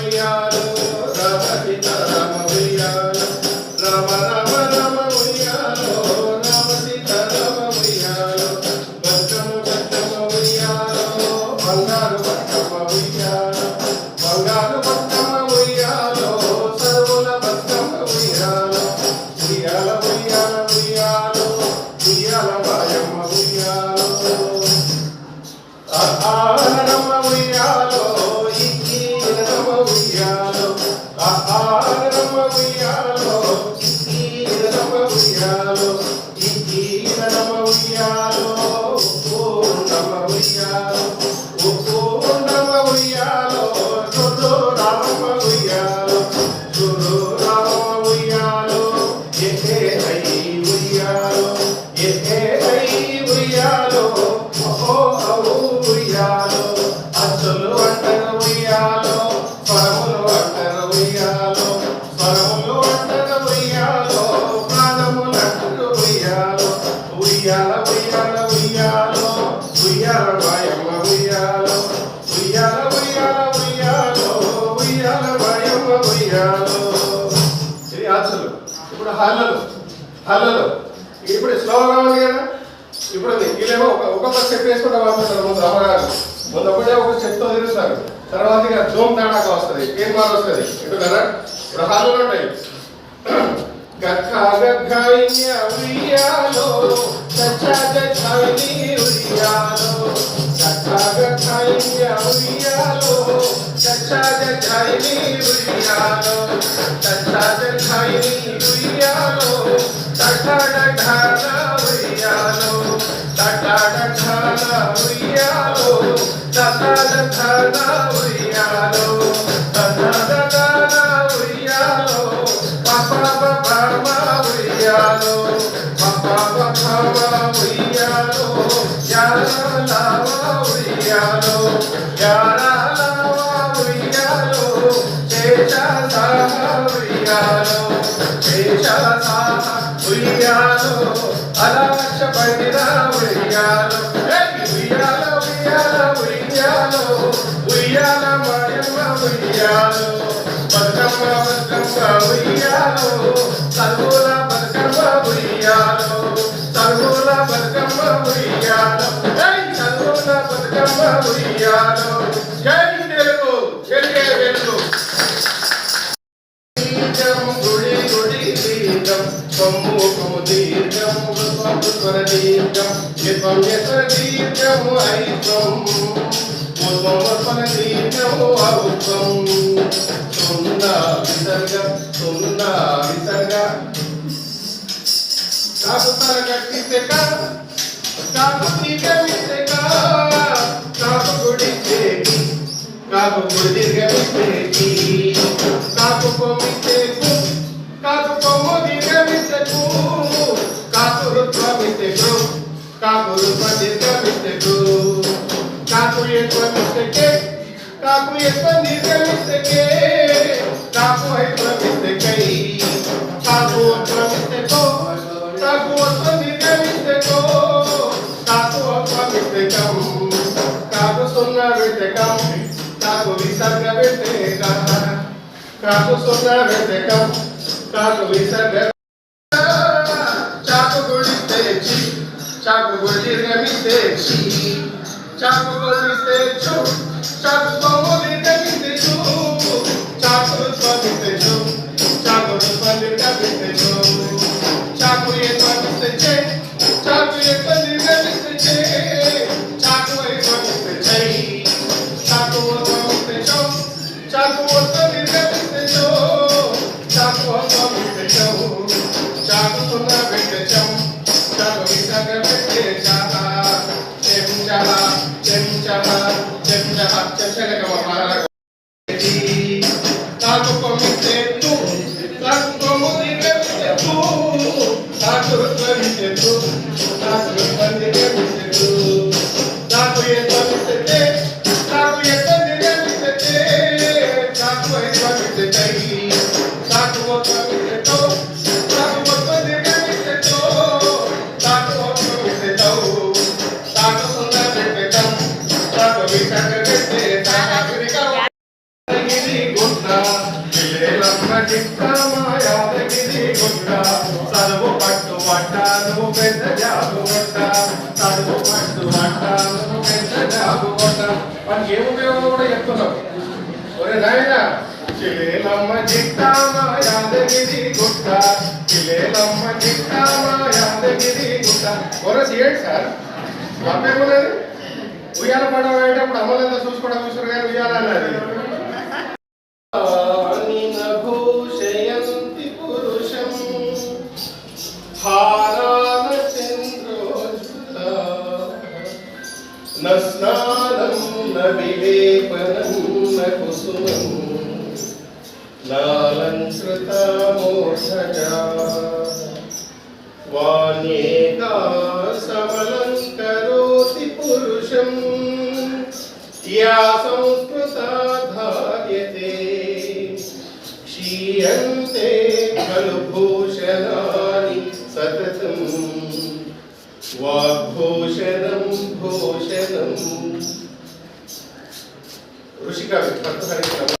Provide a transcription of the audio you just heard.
ఉయ్యాలో ficar ఇది ఆచలు ఇప్పుడు హల్లలు హల్లలు ఇప్పుడు స్లోగా ఉంది కదా ఇప్పుడు వీళ్ళేమో ఒక ఒక స్టెప్ వేసుకుంటా పంపిస్తారు ముందు అమ్మగారు ముందు ఒకటే ఒక స్టెప్తో తిరుగుతారు తర్వాత ఇక జోమ్ తాడాక వస్తుంది ఏం మారు వస్తుంది ఇటు కదా ఇప్పుడు హాల్లో ఉంటాయి గక్క గగ్గయ్య ఉయ్యాలో చచ్చ గచ్చని ఉయ్యాలో గక్క గగ్గయ్య ఉయ్యాలో చచ్చ గచ్చని ఉయ్యాలో చచ్చ గచ్చని ఉయ్యాలో తటడ ఢాన ఉయ్యాలో తటడ ఢాన ఉయ్యాలో తటడ ఢాన మాయమ్మ ఉయ్యాలో బతుకమ్మ బతుకమ్మ ఉయ్యాలో జై తెలుగు తెలుగే తెలుగు దీర్ఘం గుడి గుడి కాకు గుడి దీర్ఘమిస్తే కాకు కొమ్మిస్తే కు కాకు కొమ్ము దీర్ఘమిస్తే కు కాకు రుత్వమిస్తే కు కాకు రుత్వ దీర్ఘమిస్తే కు కాకు ఎక్కువమిస్తే కే కాకు ఎక్కువ దీర్ఘమిస్తే కే కాకు ఎక్కువమిస్తే కై కాకు ఎక్కువమిస్తే కో కాకు ఎక్కువ దీర్ఘమిస్తే కో కాకు ఎక్కువమిస్తే కం కాకు సున్నా పెడితే Kako vi sagravete kaha, kako sogravete kaha, kako vi sagravete Chaku gulite chi, chaku gulite chi, chaku gulite chu, chaku gulite pecado cometemos. చదువు పట్టు పట్టాను పెద్ద జాబు పట్ట చదువు పట్టు పట్టాను పెద్ద జాబు పట్ట మనకి ఏ ఉపయోగం కూడా చెప్తున్నాం ఒరే నాయన చిలేలమ్మ చిట్టామ యాదగిరి గుట్ట చిలేలమ్మ చిట్టామ యాదగిరి గుట్ట కొరసి ఏంటి సార్ తప్పేమున్నది ఉయ్యాల పడవ వేయటప్పుడు అమలంతా చూసుకోవడం చూసారు కానీ ఉయ్యాల అన్నది. न स्नानं न विलेपनं न कुसुमं नालङ्कृता मोक्षजा वाण्येका सबलं करोति पुरुषम् या संस्कृता धार्यते क्षीयन्ते खलु भूषणानि सततं वाग्भूषणम् భూషణం ఋషిక భర్త